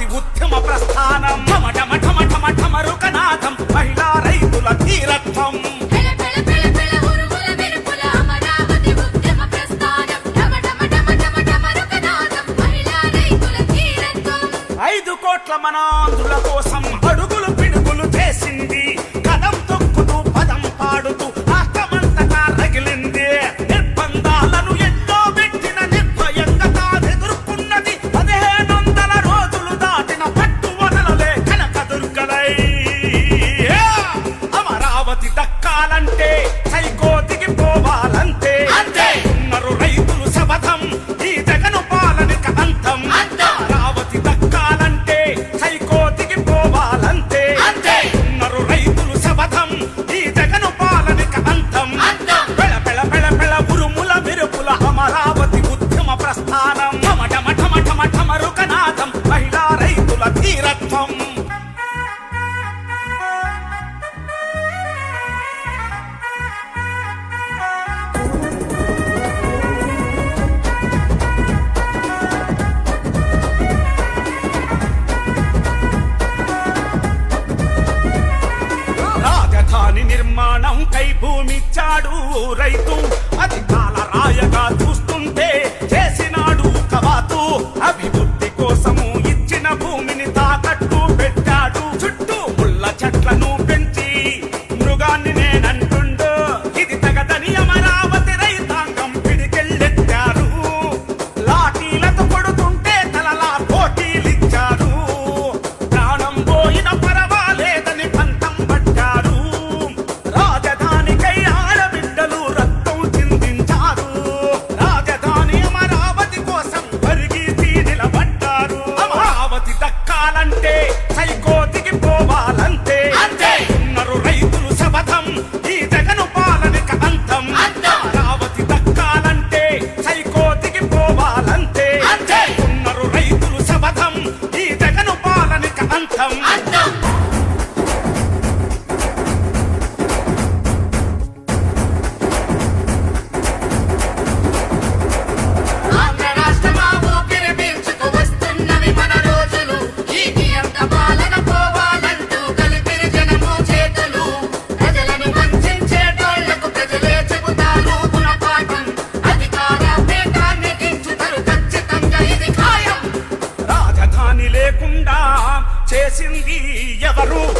జాతి ఉద్యమ ప్రస్థానం. ఠమరుకనాథం మహిళా రైతుల తీరత్వం. ఐదు కోట్ల మనాంధ్రుల కోసం బతకాలంటే హైకోతికి పోవాలంటే. నిర్మాణం కై భూమిచ్చాడు రైతు. అది కాల రాయగా చూస్తుంటే చేసింది ఎవరు?